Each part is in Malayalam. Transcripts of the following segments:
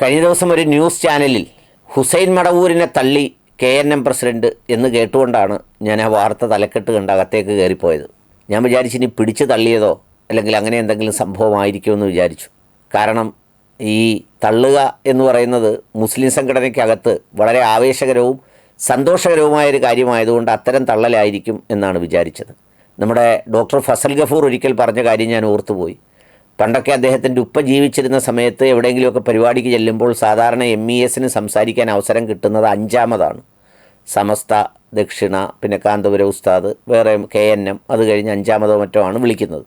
കഴിഞ്ഞ ദിവസം ഒരു ന്യൂസ് ചാനലിൽ ഹുസൈൻ മടവൂരിനെ തള്ളി കെ എൻ എം പ്രസിഡന്റ് എന്ന് കേട്ടുകൊണ്ടാണ് ഞാൻ ആ വാർത്ത തലക്കെട്ട് കണ്ട് അകത്തേക്ക് കയറിപ്പോയത്. ഞാൻ വിചാരിച്ചു ഇനി പിടിച്ചു തള്ളിയതോ അല്ലെങ്കിൽ അങ്ങനെ എന്തെങ്കിലും സംഭവമായിരിക്കുമെന്ന് വിചാരിച്ചു. കാരണം ഈ തള്ളുക എന്ന് പറയുന്നത് മുസ്ലിം സംഘടനയ്ക്കകത്ത് വളരെ ആവേശകരവും സന്തോഷകരവുമായ ഒരു കാര്യമായതുകൊണ്ട് അത്തരം തള്ളലായിരിക്കും എന്നാണ് വിചാരിച്ചത്. നമ്മുടെ ഡോക്ടർ ഫസൽ ഗഫൂർ ഒരിക്കൽ പറഞ്ഞ കാര്യം ഞാൻ ഓർത്തുപോയി. പണ്ടൊക്കെ അദ്ദേഹത്തിന്റെ ഉപ്പ ജീവിച്ചിരുന്ന സമയത്ത് എവിടെയെങ്കിലുമൊക്കെ പരിപാടിക്ക് ചെല്ലുമ്പോൾ സാധാരണ എം ഇ എസിന് സംസാരിക്കാൻ അവസരം കിട്ടുന്നത് അഞ്ചാമതാണ്. സമസ്ത ദക്ഷിണ പിന്നെ കാന്തപുര ഉസ്താദ് വേറെ കെ എൻ എം അത് കഴിഞ്ഞ് അഞ്ചാമതോ മറ്റോ ആണ് വിളിക്കുന്നത്.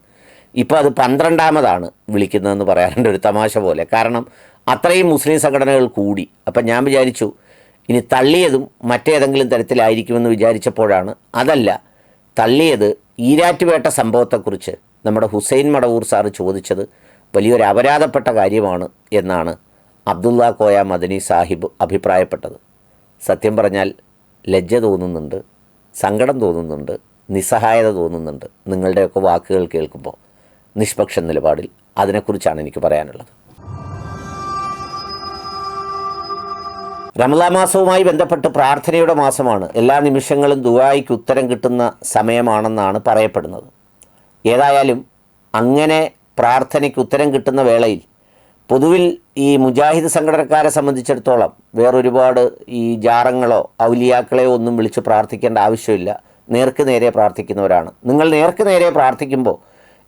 ഇപ്പോൾ അത് പന്ത്രണ്ടാമതാണ് വിളിക്കുന്നതെന്ന് പറയാറുണ്ട് ഒരു തമാശ പോലെ. കാരണം അത്രയും മുസ്ലിം സംഘടനകൾ കൂടി. അപ്പം ഞാൻ വിചാരിച്ചു ഇനി തള്ളിയതും മറ്റേതെങ്കിലും തരത്തിലായിരിക്കുമെന്ന് വിചാരിച്ചപ്പോഴാണ് അതല്ല തള്ളിയത് ഈരാറ്റുപേട്ട സംഭവത്തെക്കുറിച്ച് നമ്മുടെ ഹുസൈൻ മടവൂർ സാറ് ചോദിച്ചത് വലിയൊരു അപരാധപ്പെട്ട കാര്യമാണ് എന്നാണ് അബ്ദുള്ള കോയ മദനി സാഹിബ് അഭിപ്രായപ്പെട്ടത്. സത്യം പറഞ്ഞാൽ ലജ്ജ തോന്നുന്നുണ്ട് സങ്കടം തോന്നുന്നുണ്ട് നിസ്സഹായത തോന്നുന്നുണ്ട്. നിങ്ങളുടെയൊക്കെ വാക്കുകൾ കേൾക്കുമ്പോൾ നിഷ്പക്ഷ നിലപാടിൽ അതിനെക്കുറിച്ചാണ് എനിക്ക് പറയാനുള്ളത്. റമദാ മാസവുമായി ബന്ധപ്പെട്ട് പ്രാർത്ഥനയുടെ മാസമാണ്. എല്ലാ നിമിഷങ്ങളും ദുബായിക്ക് ഉത്തരം കിട്ടുന്ന സമയമാണെന്നാണ് പറയപ്പെടുന്നത്. ഏതായാലും അങ്ങനെ പ്രാർത്ഥനയ്ക്ക് ഉത്തരം കിട്ടുന്ന വേളയിൽ പൊതുവിൽ ഈ മുജാഹിദ് സംഘടനക്കാരെ സംബന്ധിച്ചിടത്തോളം വേറൊരുപാട് ഈ ജാറങ്ങളോ ഔലിയാക്കളെയോ ഒന്നും വിളിച്ച് പ്രാർത്ഥിക്കേണ്ട ആവശ്യമില്ല. നേർക്ക് നേരെ പ്രാർത്ഥിക്കുന്നവരാണ്. നിങ്ങൾ നേർക്ക് നേരെ പ്രാർത്ഥിക്കുമ്പോൾ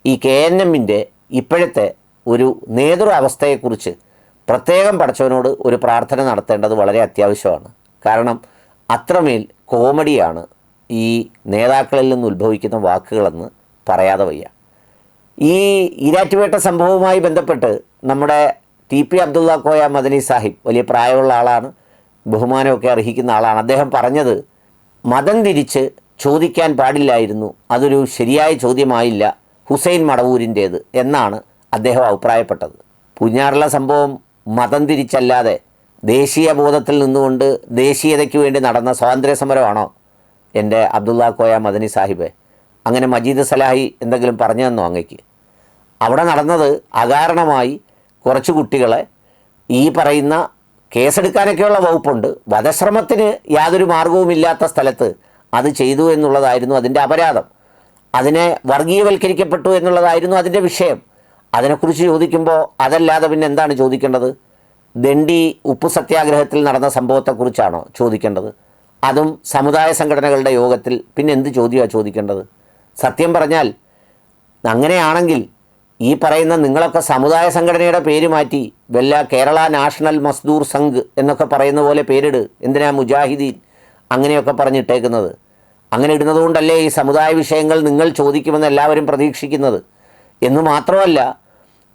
ഈ കെ എൻ എമ്മിന്റെ ഇപ്പോഴത്തെ ഒരു നേതൃ അവസ്ഥയെക്കുറിച്ച് പ്രത്യേകം പഠിച്ചവനോട് ഒരു പ്രാർത്ഥന നടത്തേണ്ടത് വളരെ അത്യാവശ്യമാണ്. കാരണം അത്രമേൽ കോമഡിയാണ് ഈ നേതാക്കളിൽ നിന്ന് ഉത്ഭവിക്കുന്ന വാക്കുകളെന്ന് പറയാതെ വയ്യ. ഈ ഈരാറ്റുപേട്ട സംഭവവുമായി ബന്ധപ്പെട്ട് നമ്മുടെ ടി പി അബ്ദുള്ള കോയ മദനി സാഹിബ് വലിയ പ്രായമുള്ള ആളാണ് ബഹുമാനമൊക്കെ അർഹിക്കുന്ന ആളാണ്. അദ്ദേഹം പറഞ്ഞത് മതം തിരിച്ച് ചോദിക്കാൻ പാടില്ലായിരുന്നു അതൊരു ശരിയായ ചോദ്യമായില്ല ഹുസൈൻ മടവൂരിന്റേത് എന്നാണ് അദ്ദേഹം അഭിപ്രായപ്പെട്ടത്. പുഞ്ഞാറുള്ള സംഭവം മതം തിരിച്ചല്ലാതെ ദേശീയ ബോധത്തിൽ നിന്നുകൊണ്ട് ദേശീയതയ്ക്ക് വേണ്ടി നടന്ന സ്വാതന്ത്ര്യ സമരമാണോ എന്റെ അബ്ദുള്ള കോയ മദനി സാഹിബെ? അങ്ങനെ മജീദ് സലാഹി എന്തെങ്കിലും പറഞ്ഞു തന്നോ അങ്ങയ്ക്ക് അവിടെ നടന്നത് അകാരണമായി കുറച്ച് കുട്ടികളെ ഈ പറയുന്ന കേസെടുക്കാനൊക്കെയുള്ള വകുപ്പുണ്ട്. വധശ്രമത്തിന് യാതൊരു മാർഗവുമില്ലാത്ത സ്ഥലത്ത് അത് ചെയ്തു എന്നുള്ളതായിരുന്നു അതിന്റെ അപരാധം. അതിനെ വർഗീയവൽക്കരിക്കപ്പെട്ടു എന്നുള്ളതായിരുന്നു അതിന്റെ വിഷയം. അതിനെക്കുറിച്ച് ചോദിക്കുമ്പോൾ അതല്ലാതെ പിന്നെ എന്താണ് ചോദിക്കേണ്ടത്? ദണ്ഡി ഉപ്പു സത്യാഗ്രഹത്തിൽ നടന്ന സംഭവത്തെക്കുറിച്ചാണോ ചോദിക്കേണ്ടത്? അതും സമുദായ സംഘടനകളുടെ യോഗത്തിൽ പിന്നെ എന്ത് ചോദ്യമാണ് ചോദിക്കേണ്ടത്? സത്യം പറഞ്ഞാൽ അങ്ങനെയാണെങ്കിൽ ഈ പറയുന്ന നിങ്ങളൊക്കെ സമുദായ സംഘടനയുടെ പേര് മാറ്റി വല്ല കേരള നാഷണൽ മസ്ദൂർ സംഘ് എന്നൊക്കെ പറയുന്ന പോലെ പേരിട്. എന്തിനാ മുജാഹിദീൻ അങ്ങനെയൊക്കെ പറഞ്ഞിട്ടേക്കുന്നത്? അങ്ങനെ ഇടുന്നതുകൊണ്ടല്ലേ ഈ സമുദായ വിഷയങ്ങൾ നിങ്ങൾ ചോദിക്കുമെന്ന് എല്ലാവരും പ്രതീക്ഷിക്കുന്നത്? എന്ന് മാത്രമല്ല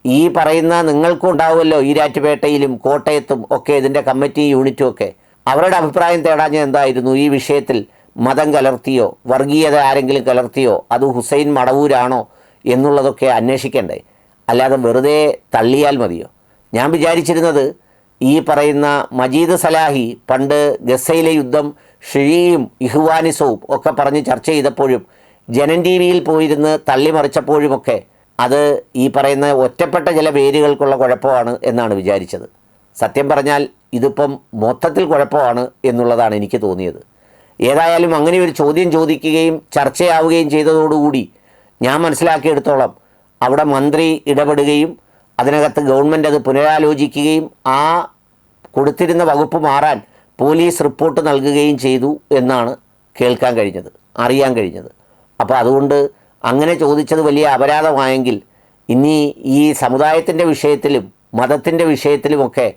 ഈ പറയുന്ന നിങ്ങൾക്കും ഉണ്ടാവുമല്ലോ ഈരാറ്റുപേട്ടയിലും കോട്ടയത്തും ഒക്കെ ഇതിന്റെ കമ്മിറ്റി യൂണിറ്റും ഒക്കെ. അവരുടെ അഭിപ്രായം തേടാഞ്ഞ എന്തായിരുന്നു ഈ വിഷയത്തിൽ? മതം കലർത്തിയോ വർഗീയത ആരെങ്കിലും കലർത്തിയോ അത് ഹുസൈൻ മടവൂരാണോ എന്നുള്ളതൊക്കെ അന്വേഷിക്കണ്ടേ? അല്ലാതെ വെറുതെ തള്ളിയാൽ മതിയോ? ഞാൻ വിചാരിച്ചിരുന്നത് ഈ പറയുന്ന മജീദ് സലാഹി പണ്ട് ഗസയിലെ യുദ്ധം ഷിഴിയും ഇഹ്വാനിസവും ഒക്കെ പറഞ്ഞ് ചർച്ച ചെയ്തപ്പോഴും ജനൻ ടി വിയിൽ പോയിരുന്ന് തള്ളിമറിച്ചപ്പോഴുമൊക്കെ അത് ഈ പറയുന്ന ഒറ്റപ്പെട്ട ചില പേരുകൾക്കുള്ള കുഴപ്പമാണ് എന്നാണ് വിചാരിച്ചത്. സത്യം പറഞ്ഞാൽ ഇതിപ്പം മൊത്തത്തിൽ കുഴപ്പമാണ് എന്നുള്ളതാണ് എനിക്ക് തോന്നിയത്. ഏതായാലും അങ്ങനെ ഒരു ചോദ്യം ചോദിക്കുകയും ചർച്ചയാവുകയും ചെയ്തതോടുകൂടി ഞാൻ മനസ്സിലാക്കിയെടുത്തോളം അവിടെ മന്ത്രി ഇടപെടുകയും അതിനകത്ത് ഗവൺമെന്റ് അത് പുനരാലോചിക്കുകയും ആ കൊടുത്തിരുന്ന വകുപ്പ് മാറാൻ പോലീസ് റിപ്പോർട്ട് നൽകുകയും ചെയ്തു എന്നാണ് കേൾക്കാൻ കഴിഞ്ഞത് അറിയാൻ കഴിഞ്ഞത്. അപ്പോൾ അതുകൊണ്ട് അങ്ങനെ ചോദിച്ചത് വലിയ അപരാധമായെങ്കിൽ ഇനി ഈ സമുദായത്തിന്റെ വിഷയത്തിലും മതത്തിന്റെ വിഷയത്തിലുമൊക്കെ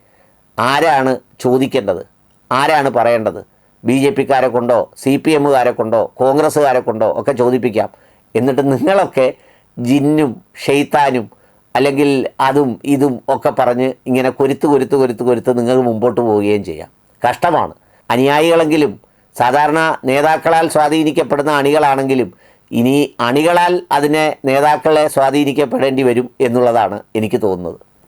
ആരാണ് ചോദിക്കേണ്ടത്? ആരാണ് പറയേണ്ടത്? ബി ജെ പിക്കാരെ കൊണ്ടോ സി പി എമ്മുകാരെ കൊണ്ടോ കോൺഗ്രസ്സുകാരെ കൊണ്ടോ ഒക്കെ ചോദിപ്പിക്കാം. എന്നിട്ട് നിങ്ങളൊക്കെ ജിന്നും ഷെയ്ത്താനും അല്ലെങ്കിൽ അതും ഇതും ഒക്കെ പറഞ്ഞ് ഇങ്ങനെ കൊരുത്ത് കൊരുത്ത് കൊരുത്ത് കൊരുത്ത് നിങ്ങൾ മുമ്പോട്ട് പോവുകയും ചെയ്യാം. കഷ്ടമാണ്. അനുയായികളെങ്കിലും സാധാരണ നേതാക്കളാൽ സ്വാധീനിക്കപ്പെടുന്ന അണികളാണെങ്കിലും ഇനി അണികളാൽ അതിനെ നേതാക്കളെ സ്വാധീനിക്കപ്പെടേണ്ടി വരും എന്നുള്ളതാണ് എനിക്ക് തോന്നുന്നത്.